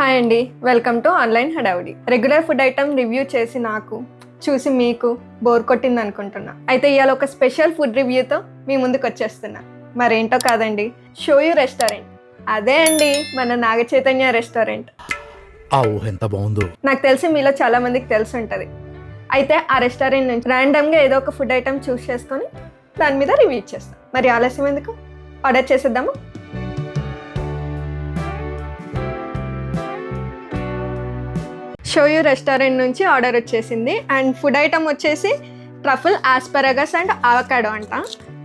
Hi అండి welcome to online Hadavudi regular food item review చేసి నాకు చూసి మీకు బోర్ కొట్టింది అనుకుంటున్నా. అయితే ఇవాళ ఒక స్పెషల్ ఫుడ్ రివ్యూతో మీ ముందుకు వచ్చేస్తున్నా. మరేంటో కాదండి షోయు రెస్టారెంట్ అదే అండి మన నాగ చైతన్య రెస్టారెంట్ ఎంత బాగుందో. నాకు తెలిసి మీలో చాలా మందికి తెలిసి ఉంటుంది. అయితే ఆ రెస్టారెంట్ నుంచి ర్యాండమ్గా ఏదో ఒక ఫుడ్ ఐటమ్ చూస్ చేసుకొని దాని మీద రివ్యూ ఇచ్చేస్తాం. మరి ఆలస్యం ఎందుకు? ఆర్డర్ చేసేద్దాము? షోయు రెస్టారెంట్ నుంచి ఆర్డర్ వచ్చేసింది. అండ్ ఫుడ్ ఐటమ్ వచ్చేసి ట్రఫుల్ ఆస్పరగస్ అండ్ ఆవకాడో అంట.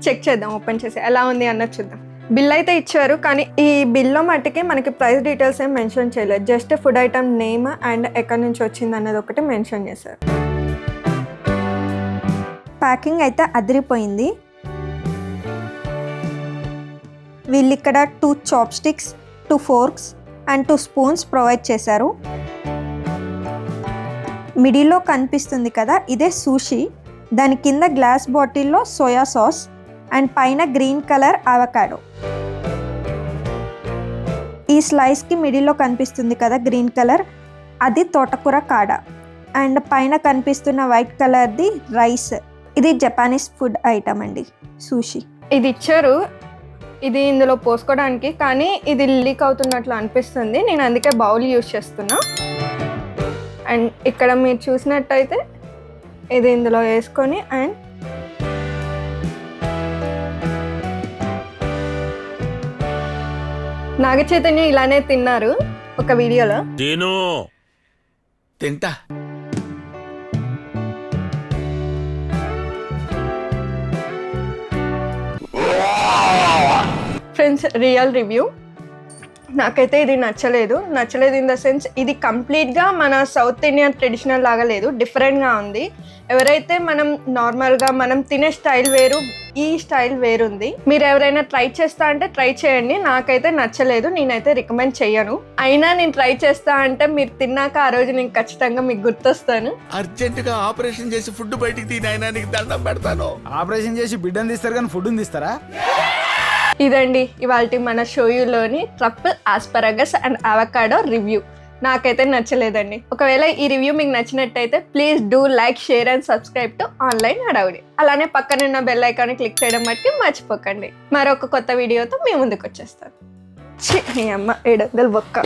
చెక్ చేద్దాం ఓపెన్ చేసి. ఎలా ఉంది అన్నది చూద్దాం. బిల్ అయితే ఇచ్చారు కానీ ఈ బిల్లో మట్టుకి మనకి ప్రైస్ డీటెయిల్స్ ఏం మెన్షన్ చేయలేదు. Just food item name and ఎక్కడి నుంచి వచ్చింది అన్నది ఒకటి మెన్షన్ చేశారు. ప్యాకింగ్ అయితే అదిరిపోయింది. వీళ్ళు ఇక్కడ two chopsticks two forks and two spoons provide చేశారు. మిడిల్లో కనిపిస్తుంది కదా ఇదే సూషి దాని కింద గ్లాస్ బాటిల్లో సోయా సాస్ అండ్ పైన గ్రీన్ కలర్ అవకాడో ఈ స్లైస్కి మిడిల్లో కనిపిస్తుంది కదా గ్రీన్ కలర్ అది తోటకూర కాడ. అండ్ పైన కనిపిస్తున్న వైట్ కలర్ది రైస్ ఇది జపానీస్ ఫుడ్ ఐటమ్ అండి సూషి ఇది ఇచ్చారు ఇది ఇందులో పోసుకోవడానికి కానీ ఇది లీక్ అవుతున్నట్లు అనిపిస్తుంది. నేను అందుకే బౌల్ యూజ్ చేస్తున్నా. అండ్ ఇక్కడ మీరు చూసినట్టయితే ఇది ఇందులో వేసుకొని అండ్ నాగ చైతన్య ఇలానే తిన్నారు ఒక వీడియోలో. నేను తింటా. ఫ్రెండ్స్ రియల్ రివ్యూ నాకైతే ఇది నచ్చలేదు. నచ్చలేదు ఇన్ ద సెన్స్ ఇది కంప్లీట్గా మన సౌత్ ఇండియన్ ట్రెడిషనల్ లాగా లేదు. డిఫరెంట్గా ఉంది. ఎవరైతే మనం నార్మల్గా మనం తినే స్టైల్ వేరు ఈ స్టైల్ వేరుంది. మీరు ఎవరైనా ట్రై చేస్తా అంటే ట్రై చేయండి. నాకైతే నచ్చలేదు. నేనైతే రికమెండ్ చెయ్యను. అయినా నేను ట్రై చేస్తా అంటే మీరు తిన్నాక ఆ రోజు నేను ఖచ్చితంగా మీకు గుర్తొస్తాను. అర్జెంట్గా ఆపరేషన్ చేసి ఫుడ్ బయటికి తీ నాయనా నీకు దండం పెడతాను. ఆపరేషన్ చేసి బిడ్డను తీస్తారు కానీ ఫుడ్ తీస్తారా? ఇదండి ఇవాళ మన షోయూలోని truffle asparagus and avocado review. నాకైతే నచ్చలేదండి. ఒకవేళ ఈ రివ్యూ మీకు నచ్చినట్టయితే please do like share and subscribe to online Hadavudi అలానే పక్కనున్న బెల్ ఐకాన్ క్లిక్ చేయడం మట్టుకి మర్చిపోకండి. మరొక కొత్త వీడియోతో మీ ముందుకు వచ్చేస్తాను అమ్మ ఏడు వందలు బొక్క.